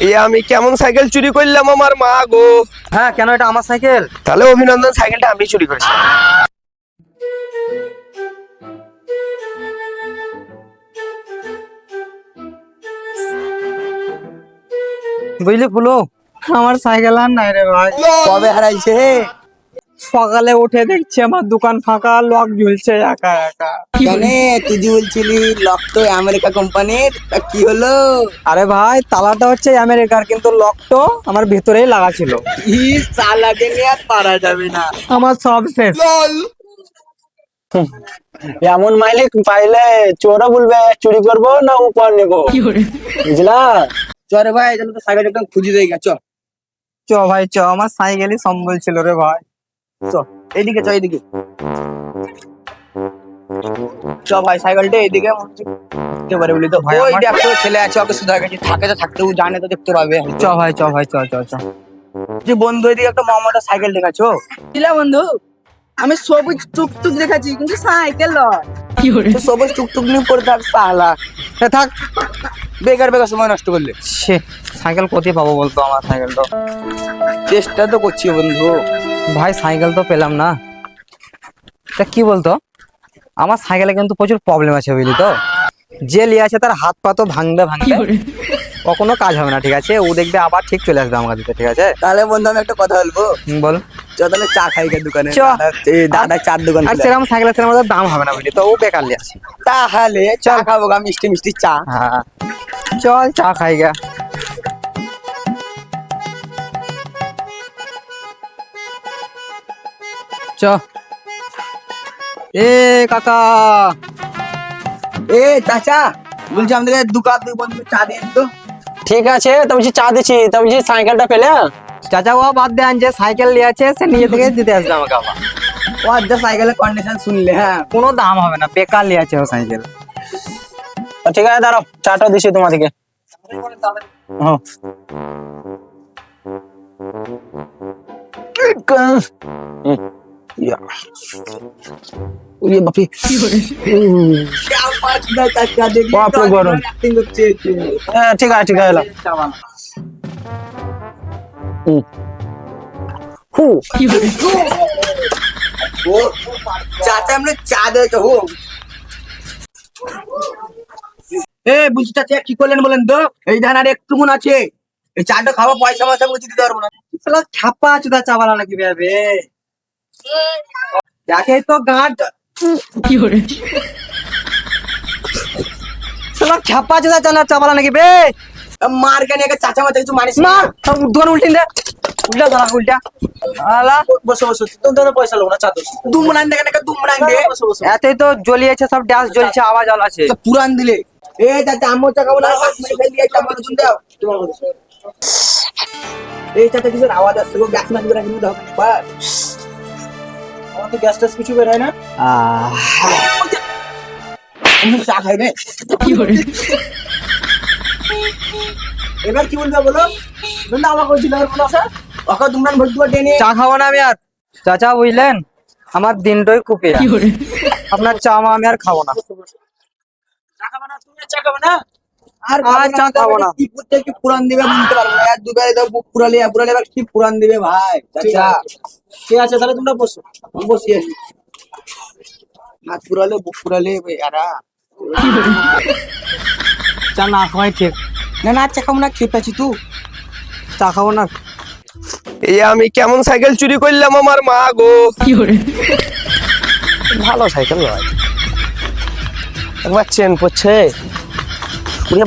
এই আমি কেমন সাইকেল চুরি করলাম আমার মা গো? হ্যাঁ কেন এটা আমার সাইকেল? তাহলে অভিনন্দন সাইকেলটা আমি চুরি করেছি বুঝলি ফুলো আমার সাইকেল আর নাই রে ভাই। কবে হারাইছে সকালে উঠে দেখছি আমার দোকান ফাঁকা লক ঝুলছে একা একা। কেন? তুই যে বলছিলি লক তো আমেরিকা কোম্পানির। তা কি হলো? আরে ভাই তালাটা হচ্ছে আমেরিকার কিন্তু লক তো আমার ভেতরেই লাগা ছিল। চালাকে নিয়ে আর পারা যাবে না। আমার সব শেষ। এমন মালিক পাইলে চোরা বলবে চুরি করব না উপর নেব? বুঝলা? চরে ভাই তাহলে তো সাইকেল একদম খুঁজে দিয়ে গেছ চ ভাই চ। আমার সাইকেলই সম্বল ছিল রে ভাই। চ এইদিকে চ এইদিকে। চ ভাই সাইকেলটা এইদিকে। বলি তো ভাই, ওই আমার- দেখ তো ছেলে আছে ওকে সুধা গেছে থাকে তো থাকতে ও জানে তো দেখতে পাবে। চ ভাই চ ভাই চ চ চ যে বন্ধু এদিকে একটা মামাটা সাইকেল দেখাচ্ছ? বন্ধু আমি সবুজ টুকটুক দেখাচ্ছি কিন্তু সাইকেল নয়। তো সবুজ টুকটুক নিয়ে পড়ে থাক সালা থাক। বেকার বেকার সময় নষ্ট করলে। সে সাইকেল কোথায় পাবো বলতো আমার সাইকেলটা? চেষ্টা তো করছি বন্ধু। ভাই সাইকেল তো পেলাম না। তা কি বলতো? আমার সাইকেলে কিন্তু প্রচুর প্রবলেম আছে বুঝলি তো? যে লিয়ে আছে তার হাত পা তো ভাঙবে ভাঙবে। কখনো কাজ হবে না ঠিক আছে? ও দেখবে আবার ঠিক চলে আসবে আমার কাছে ঠিক আছে? তাহলে বন্ধু আমি একটা কথা বলব? বল। চ তাহলে চা খাই গে দোকানে। দাদা- দাদা চার দোকান আর সেরকম সাইকেলের সেরকম দাম হবে না বুঝলি তো? ও বেকার লিয়ে আছে তাহলে চা খাব গা মিষ্টি মিষ্টি চা। হ্যাঁ। চল চা খাই গা। চ এ কাকা এ চাচা বলছি আমাদের দোকান দুই বন্ধু চা দিয়ে তো ঠিক আছে তো বলছি চা দিচ্ছি তো বলছি সাইকেলটা পেলে চাচা ও বাদ দেন যে সাইকেল নিয়ে আছে সে নিজে থেকে দিতে আসবে আমাকে আবার ও আজ সাইকেলের কন্ডিশন শুনলে হ্যাঁ কোনো দাম হবে না বেকার নিয়ে আছে ও সাইকেল তো ঠিক আছে দাঁড়াও চাটা দিচ্ছি তোমাদেরকে হ্যাঁ। হুম। ইয়া। ওরে বাপরে চাচা বাপরে গরম। হ্যাঁ ঠিক আছে ঠিক আছে এলাম হু। ও চাচা আমরা চা দিয়েছে হো এ বুঝছি চাচা কি করলেন বলেন তো? এই ধান আর একটু মন আছে। এই চাটা খাওয়া পয়সা পয়সা বলছি দিতে পারব না। ছাপা আছে তা চাবালা নাকি ভাবে দেখে তো গাঁট। শালা ছাপা আছে তা চালা চাবালা নাকি বে? মার কেন একে চাচা মাথা কিছু মারিস না। দোকান উল্টিন দে উল্টা দাঁড়া উল্টা আলা। বসো বসো। তোমাদের পয়সা লোক না চা দোষ দুমড়ান দেখে নাকি দুমড়ান দে এতই তো জ্বলিয়েছে সব ড্যান্স জ্বলছে আওয়াজ আছে। পুরান দিলে। এ চাচা আমো চা খাব না ফেল দিয়ে চাপা দুন দাও এই চাচা কিসের আওয়াজ আসছে গো গ্যাস মাছ কিন্তু দাও বাস। আমার তো গ্যাস ট্যাস কিছু বের হয় না? আমি চা খাইবে এবার কি বলবে বলো? বন্ধু আমাকে বলছিল আর মনে আছে ওকে দুমড়ান ভর্তি করে টেনে। চা খাব না আমি আর। চাচা বুঝলেন? আমার দিনটাই কুপিয়ে আপনার চা মা আমি আর খাব না। চা খাবে না তুমি চা খাবে না? আর চা খাব না। কি পুরান দিবে বলতে পারব না। আর দুবারে দাও পুরালে পুরালে এবার কি পুরান দিবে ভাই? চাচা। ঠিক আছে তাহলে তোমরা বসো। আমি বসি আছি। হাত পুরালে বুক পুরালে এরা। চা না খাওয়াই ঠিক। না না আচ্ছা খাব না খেয়ে পেয়েছি তুই চা খাব না। এই আমি কেমন সাইকেল চুরি করলাম আমার মা গো? কি করে? ভালো সাইকেল নয়। একবার চেন পড়ছে।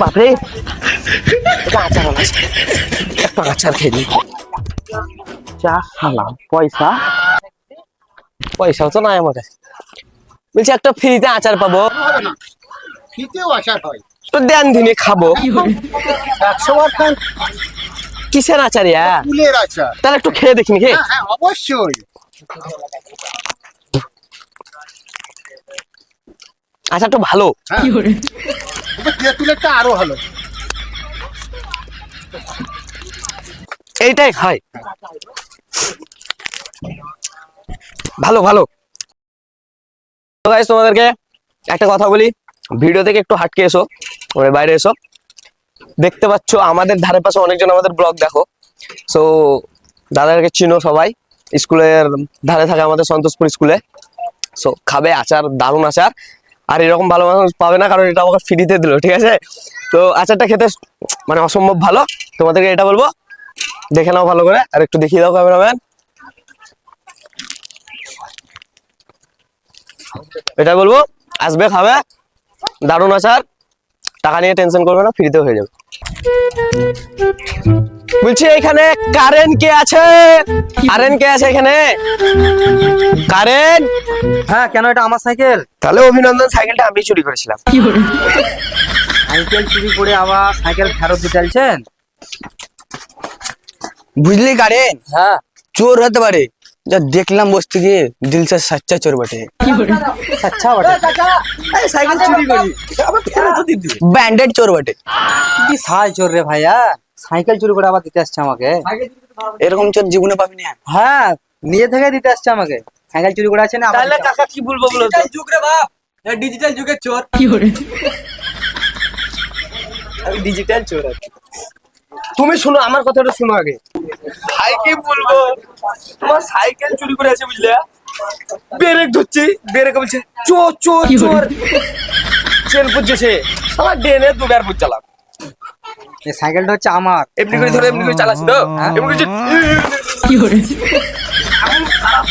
বাপরে। এটা আচার আছে একটু আচার খেয়ে দিই খালাম পয়সা। পয়সাও তো নাই আমার কাছে বলছি একটা ফ্রিতে আচার পাবো। হয়। তো দেন দিনে খাব। একশো বার খান। কিসের আচার ইয়া? ফুলের আচার। তাহলে একটু খেয়ে দেখিনি কে হ্যাঁ হ্যাঁ অবশ্যই। আচারটা ভালো। হ্যাঁ। তেঁতুলেরটা আরও ভালো। এইটাই খাই। ভালো ভালো। তোমাদেরকে একটা কথা বলি। ভিডিও থেকে একটু হাটকে এসো, ওরে বাইরে এসো। দেখতে পাচ্ছ, আমাদের ধারে পাশে অনেকজন আমাদের ব্লগ দেখো। সো দাদাকে চিনো সবাই। স্কুলের ধারে থাকে আমাদের সন্তোষপুর স্কুলে। সো খাবে আচার, দারুণ আচার। আর এরকম ভালো মানুষ পাবে না, কারণ এটা আমাকে ফ্রিতে দিল, ঠিক আছে? তো আচারটা খেতে মানে অসম্ভব ভালো। তোমাদেরকে এটা বলব দেখে নাও ভালো করে আর একটু দেখিয়ে দাও ক্যামেরাম্যান এটা বলব আসবে খাবে। দারুণ আচার। টাকা নিয়ে টেনশন করবে না ফ্রিতে হয়ে যাবে। বলছি এখানে কারেন্ট কে আছে? কারেন্ট কে আছে এখানে? কারেন্ট হ্যাঁ কেন এটা আমার সাইকেল? তাহলে অভিনন্দন সাইকেলটা আমি চুরি করেছিলাম। সাইকেল চুরি করে আবার সাইকেল ফেরত দিতে চাইছেন? বুঝলি কারেন হ্যাঁ। চোর হতে পারে। যা দেখলাম বসতে গিয়ে দিল সে সাচ্চা চোর বটে। আচ্ছা বটে। সাইকেল চুরি করি। ব্যান্ডেড চোর বটে। কি সাই চোর রে ভাইয়া? সাইকেল চুরি করে আবার দিতে আসছে আমাকে। এরকম চোর জীবনে পাবি না। হ্যাঁ। নিজে থেকে দিতে আসছে আমাকে। সাইকেল চুরি করে আছে না দিতে কাকা কি বলব বলো তো? যুগ রে বাপ। ডিজিটাল যুগের চোর। কি আমি ডিজিটাল চোর আছি। তুমি শুনো আমার কথাটা শুনো আগে। কি বলব? তোমার সাইকেল চুরি করে আছে বুঝলে? ব্রেক ধরছি ব্রেক বলছে চোর। চোর চোর চেন পুজছে আমার ডেনে দুবার পুজ চালাম এই সাইকেলটা হচ্ছে আমার। এমনি করে ধরে এমনি করে চালাচ্ছি তো। এমনি করে এমন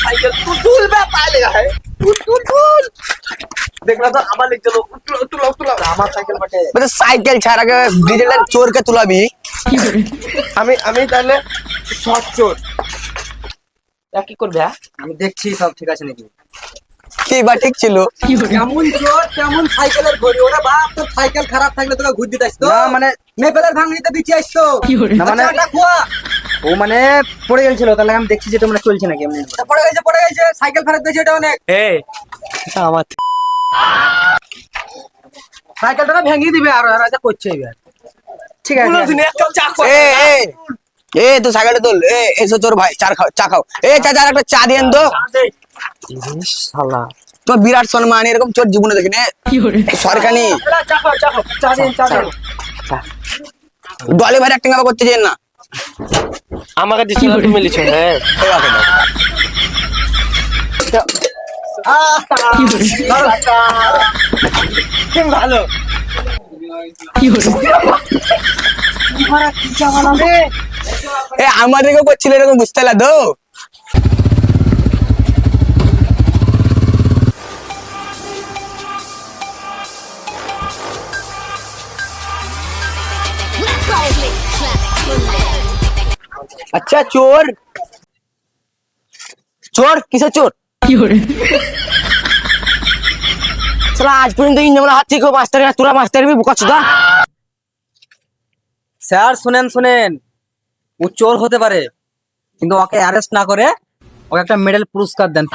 সাইকেল তুই তুলবে পালে তুল তুল তুল দেখলা তো আমার লেগ গেল তুলো তুলো তুলো আমার সাইকেল বটে। মানে সাইকেল ছাড়া আগে ডিজিটাল চোরকে তুলাবি। আমি আমি তাহলে শর্ট চোর। কি করবে হ্যাঁ? আমি দেখছি সব ঠিক আছে নাকি। কি বা ঠিক ছিল? কেমন চোর কেমন সাইকেলের ঘড়ি? ওরা বাপ তোর সাইকেল খারাপ থাকলে তোকে ঘুর দিতে আসতো? মানে মেপেলের ভাঙনিতে দিচ্ছি আসতো? মানে ও মানে পড়ে গেছিল তাহলে আমি দেখছি যে তোমরা চলছে নাকি এমনি। পড়ে গেছে পড়ে গেছে সাইকেল ফেরত দিয়েছে এটা অনেক। এই আমার সাইকেলটা ভেঙে দিবে আর আর করছে এবার। ঠিক আছে। এ তো সাইকেলটা তোল। এ এসো চোর ভাই চার খাও চা খাও। এ চাচা আর একটা চা দিয়েন তো। শালা। তো বিরাট সম্মান এরকম চোর জীবনে দেখিনি। সরকারি চা খাও চা খাও চা দিন চা দিন। ডলে ভাই একটা গাবা করতে চান না। আমাকে দিছিল তুমি লিছো হ্যাঁ ভালো। এ আমাদেরকে করছিল এরকম বুঝতে তো? আচ্ছা চোর। চোর? কিসের চোর? শালা, আজ পর্যন্ত ইঞ্জামের হাত থেকে মাস্টার তোরা বোকাচ্ছ, দা? স্যার, শুনেন শুনেন। ও চোর হতে পারে কিন্তু ওকে অ্যারেস্ট না করে ওকে একটা মেডেল পুরস্কার দেন।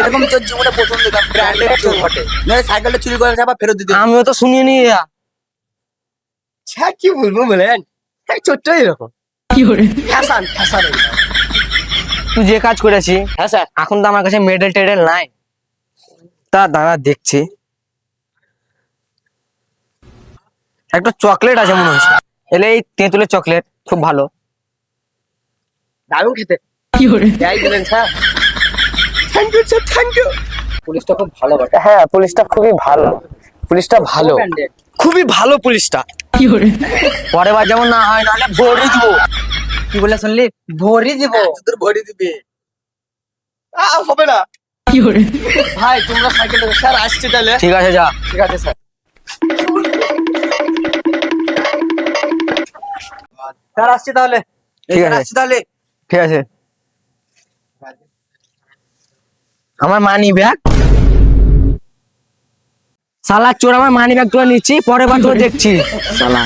এরকম চোর জীবনে প্রথম দেখলাম ব্র্যান্ডেড চোর বটে। নয় সাইকেলটা চুরি করে আবার ফেরত দিতে আমিও তো শুনিয়ে নি কি বলব বলেন? এই ছোট্ট এরকম। কি করে ফ্যাশন ফ্যাশন। তুই যে কাজ করেছি হ্যাঁ স্যার। এখন তো আমার কাছে মেডেল টেডেল নাই। তা দাদা দেখছি। একটা চকলেট আছে মনে হচ্ছে। এলে এই তেঁতুলের চকলেট খুব ভালো। দারুণ খেতে। যাই দিলেন sir. Thank you sir thank you পুলিশটা খুব ভালো বটে। হ্যাঁ পুলিশটা খুবই ভালো। পুলিশটা ভালো। খুবই ভালো পুলিশটা। পরে বার যেমন না হয় নাহলে ভরি দিব। কি বলে শুনলি? ভরি দিব। তোর ভরি দিবে। আ, হবে না। ভাই তোমরা সাইকেল স্যার আসছে তাহলে। ঠিক আছে যা। ঠিক আছে স্যার। স্যার আসছি তাহলে। ঠিক আছে। আসছি তাহলে। ঠিক আছে। আমার মানি ব্যাগ সালা চোর, আমার মানি ব্যাগ তুলে নিচ্ছি পরে বার তোর দেখছি। সালা